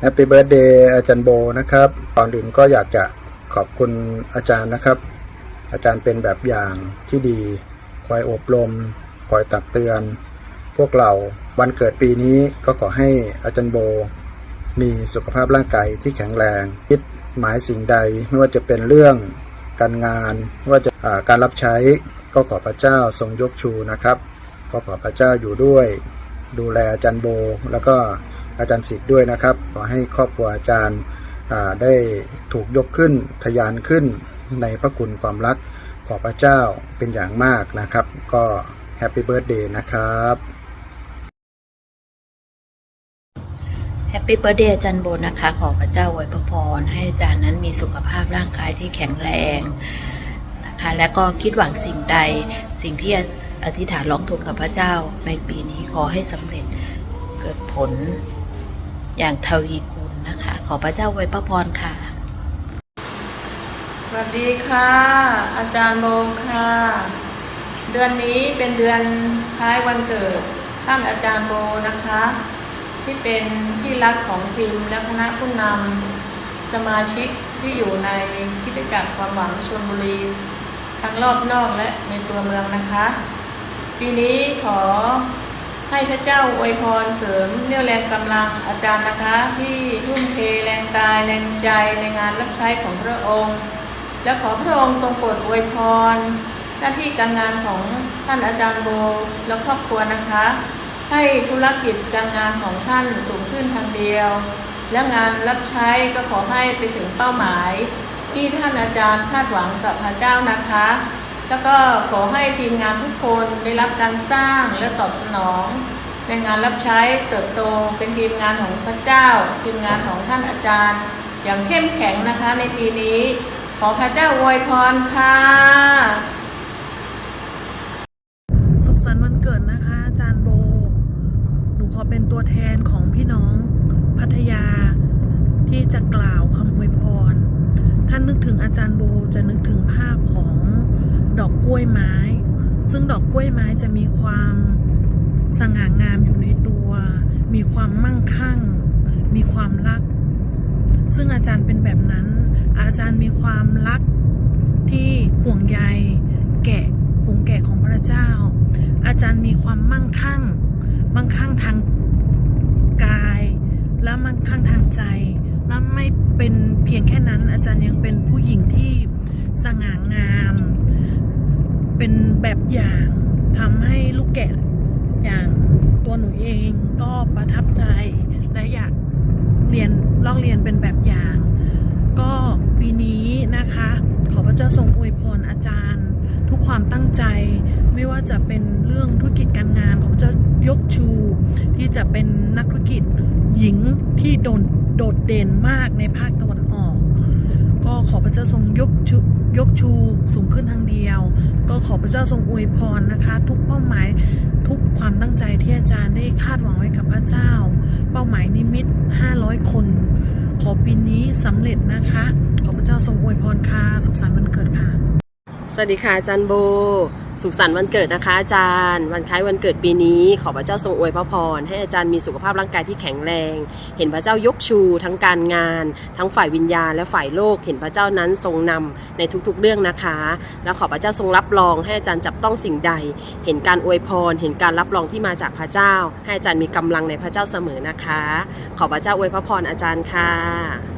แฮปปี้เบิร์ดเดย์อาจารย์โบนะครับก่อนอื่นก็อยากจะขอบคุณอาจารย์นะครับ อาจารย์เป็นแบบอย่างที่ดี คอยอบรม คอยตักเตือน พวกเราวันเกิดปีนี้ก็ขอให้อาจารย์โบ มีสุขภาพร่างกายที่แข็งแรง คิดหมายสิ่งใดไม่ว่าจะเป็นเรื่องการงานไม่ว่าจะการรับใช้ก็ขอพระเจ้าทรงยกชูนะครับ ก็ขอพระเจ้าอยู่ด้วย ดูแลอาจารย์โบ แล้วก็ อาจารย์สิทธิ์ด้วยนะครับ ขอให้ครอบครัวอาจารย์ได้ถูกยกขึ้นทะยานขึ้นในพระคุณความรักของพระเจ้าเป็นอย่างมากนะครับ ก็แฮปปี้เบิร์ดเดย์นะครับแฮปปี้เบ t ร์ a เดย์อาจารย์โบนะคะ ขอพระเจ้าอวยพรให้อาจารย์นั้นมีสุขภาพร่างกายที่แข็งแรงนะคะ และก็คิดหวังสิ่งใดสิ่งที่อธิษฐานร้องทูลกับพระเจ้าในปีนี้ขอให้สำเร็จเกิดผล อย่างทวีคูณนะคะ ขอพระเจ้าอวยพรค่ะ สวัสดีค่ะ อาจารย์โบค่ะ เดือนนี้เป็นเดือนคล้ายวันเกิดท่านอาจารย์โบนะคะ ที่เป็นที่รักของพิมพ์และคณะผู้นำสมาชิกที่อยู่ในคริสตจักรความหวังชลบุรีทั้งรอบนอกและในตัวเมืองนะคะ ปีนี้ขอ ให้พระเจ้าอวยพรเสริมเรี่ยวแรงกำลังอาจารย์นะคะ ที่ทุ่มเทแรงกายแรงใจในงานรับใช้ของพระองค์ และขอพระองค์ทรงโปรดอวยพร หน้าที่การงานของท่านอาจารย์โบและครอบครัวนะคะ ให้ธุรกิจการงานของท่านสูงขึ้นทางเดียว และงานรับใช้ก็ขอให้ไปถึงเป้าหมาย ที่ท่านอาจารย์คาดหวังกับพระเจ้านะคะ แล้วก็ขอให้ทีมงานทุกคนได้รับการสร้างและตอบสนอง ในงานรับใช้เติบโตเป็นทีมงานของพระเจ้า ทีมงานของท่านอาจารย์ อย่างเข้มแข็งนะคะในปีนี้ ขอพระเจ้าอวยพรค่ะ สุขสันต์วันเกิดนะคะ อาจารย์โบ หนูขอเป็นตัวแทนของพี่น้องพัทยา ที่จะกล่าวคำอวยพร ท่านนึกถึงอาจารย์โบจะนึกถึงภาพของ ดอกกล้วยไม้ ซึ่งดอกกล้วยไม้จะมีความสง่างามอยู่ในตัว มีความมั่งคั่ง มีความรัก ซึ่งอาจารย์เป็นแบบนั้น อาจารย์มีความรักที่ห่วงใยแกะฝูงแกะของพระเจ้า อาจารย์มีความมั่งคั่ง มั่งคั่งทางกาย และมั่งคั่งทางใจ และไม่เป็นเพียงแค่นั้น อาจารย์ยังเป็นผู้หญิงที่สง่างาม เป็นแบบอย่างทำให้ลูกแกะอย่างตัวหนูเองก็ประทับใจ และอยากเรียนลอกเรียนเป็นแบบอย่าง ก็ปีนี้นะคะ ขอพระเจ้าทรงอวยพรอาจารย์ ทุกความตั้งใจ ไม่ว่าจะเป็นเรื่องธุรกิจการงานขอพระเจ้ายกชู ที่จะเป็นนักธุรกิจหญิงที่โดดโดดเด่นมากในภาคตะวันออก ก็ขอพระเจ้าทรง ยกชูยกชูสูงขึ้นทางเดียว ก็ขอพระเจ้าทรงอวยพรนะคะ ทุกเป้าหมายทุกความตั้งใจที่อาจารย์ได้คาดหวังไว้กับพระเจ้า เป้าหมายนิมิต 500 คน ขอปีนี้สำเร็จนะคะ ขอพระเจ้าทรงอวยพรค่ะสุขสันต์วันเกิดค่ะ วัสดีค่ะอาจารย์โบ สุขสันต์วันเกิดนะคะอาจารย์ วันคล้ายวันเกิดปีนี้ ขอพระเจ้าทรงอวยพระพร ให้อาจารย์มีสุขภาพร่างกายที่แข็งแรง เห็นพระเจ้ายกชู ทั้งการงาน ทั้งฝ่ายวิญญาณและฝ่ายโลก เห็นพระเจ้านั้นทรงนำในทุกๆเรื่องนะคะ แล้วขอพระเจ้าทรงรับรอง ให้อาจารย์จับต้องสิ่งใด เห็นการอวยพร เห็นการรับรองที่มาจากพระเจ้า ให้อาจารย์มีกำลังในพระเจ้าเสมอนะคะ ขอพระเจ้าอวยพระพรอาจารย์ค่ะ